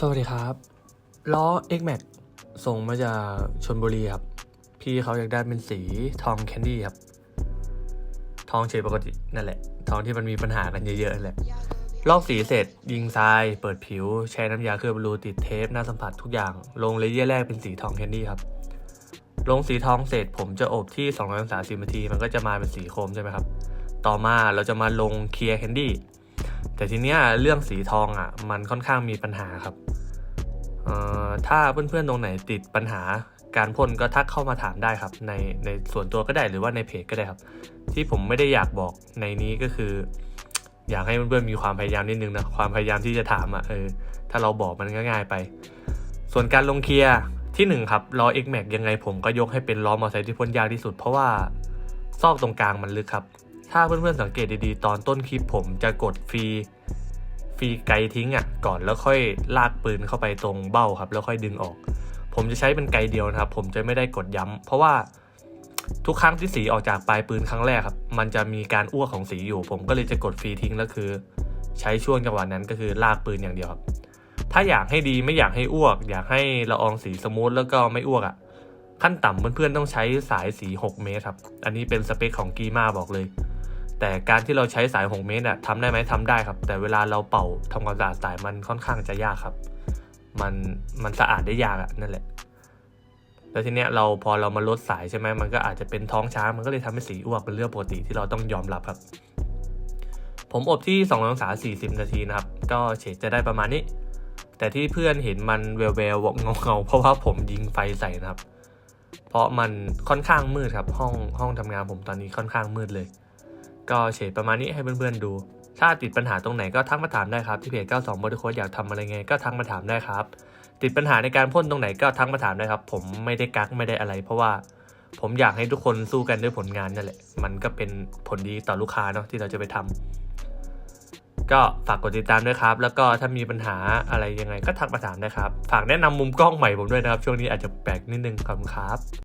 สวัสดีครับ ล้อ X Max ส่งมาจากชนบุรีครับ พี่เขาอยากได้เป็นสีทองแคนดี้ครับ ทองเฉดปกตินั่นแหละ ทองที่มันมีปัญหากันเยอะๆนั่นแหละ ลอกสีเสร็จ ยิงทราย เปิดผิว ใช้น้ำยาเคลือบบลูติดเทป หน้าสัมผัสทุกอย่าง ลงเลเยอร์แรกเป็นสีทองแคนดี้ครับ ลงสีทองเสร็จผมจะอบที่2 3 0นาทีมันก็จะมาเป็นสีโครมใช่ไหมครับ ต่อมาเราจะมาลงเคลียร์แคนดี้ แต่ทีเนี้ยเรื่องสีทองอะมันค่อนข้างมีปัญหาครับถ้าเพื่อนๆตรงไหนติดปัญหาการพ่นก็ทักเข้ามาถามได้ครับ ในในส่วนตัวก็ได้หรือว่าในเพจก็ได้ครับ ที่ผมไม่ได้อยากบอกในนี้ก็คือ อยากให้เพื่อนๆมีความพยายามนิดนึงนะความพยายามที่จะถามอะเออถ้าเราบอกมันก็ง่ายไป ส่วนการลงเคลียร์ที่หนึ่งครับล้อ X Max ยังไงผมก็ยกให้เป็นล้อมอเตอร์ไซค์ที่พ่นยากที่สุด เพราะว่าซอกตรงกลางมันลึกครับ ถ้าเพื่อนๆสังเกตดีๆ ตอนต้นคลิปผมจะกดฟรีฟรีไกทิ้งอะก่อนแล้วค่อยลากปืนเข้าไปตรงเบ้าครับ แล้วค่อยดึงออก ผมจะใช้เป็นไกเดียวนะครับ ผมจะไม่ได้กดย้ำเพราะว่าทุกครั้งที่สีออกจากปลายปืนครั้งแรกครับ มันจะมีการอ้วกของสีอยู่ ผมก็เลยจะกดฟรีทิ้งแล้วคือ ใช้ช่วงจังหวะนั้นก็คือลากปืนอย่างเดียวครับ ถ้าอยากให้ดีไม่อยากให้อ้วก อยากให้ละอองสีสมูทแล้วก็ไม่อ้วกอะขั้นต่ำเพื่อนๆต้องใช้สายสี 6 เมตรครับ อันนี้เป็นสเปคของกีมาบอกเลย แต่การที่เราใช้สาย 6 เมตรอะทำได้ไหมทำได้ครับ แต่เวลาเราเป่าทำความสะอาดสายมันค่อนข้างจะยากครับ มันมันสะอาดได้ยากอะนั่นแหละ แล้วทีเนี้ยเราพอเรามาลดสายใช่ไหมมันก็อาจจะเป็นท้องช้างมันก็เลยทำให้สีอ้วกเป็นเรื่องปกติที่เราต้องยอมรับครับ ผมอบที่2องศา40 นาทีนะครับ ก็เฉดจะได้ประมาณนี้ แต่ที่เพื่อนเห็นมันแววแววเงาเงาเพราะว่าผมยิงไฟใส่นะครับ เพราะมันค่อนข้างมืดครับห้องห้องทำงานผมตอนนี้ค่อนข้างมืดเลย ก็เฉดประมาณนี้ให้เพื่อนๆดู ถ้าติดปัญหาตรงไหนก็ทักมาถามได้ครับที่เพจ 92 b o d y c o อยากทำอะไรไงก็ทักมาถามได้ครับ ติดปัญหาในการพ่นตรงไหนก็ทักมาถามได้ครับ ผมไม่ได้กักไม่ได้อะไร เพราะว่าผมอยากให้ทุกคนสู้กันด้วยผลงานนั่นแหละ มันก็เป็นผลดีต่อลูกค้าเนาะที่เราจะไปทำก็ฝากกดติดตามด้วยครับ แล้วก็ถ้ามีปัญหาอะไรยังไงก็ทักมาถามได้ครับ ฝากแนะนำมุมกล้องใหม่ผมด้วยนะครับ ช่วงนี้อาจจะแปลกนิดนึงครับ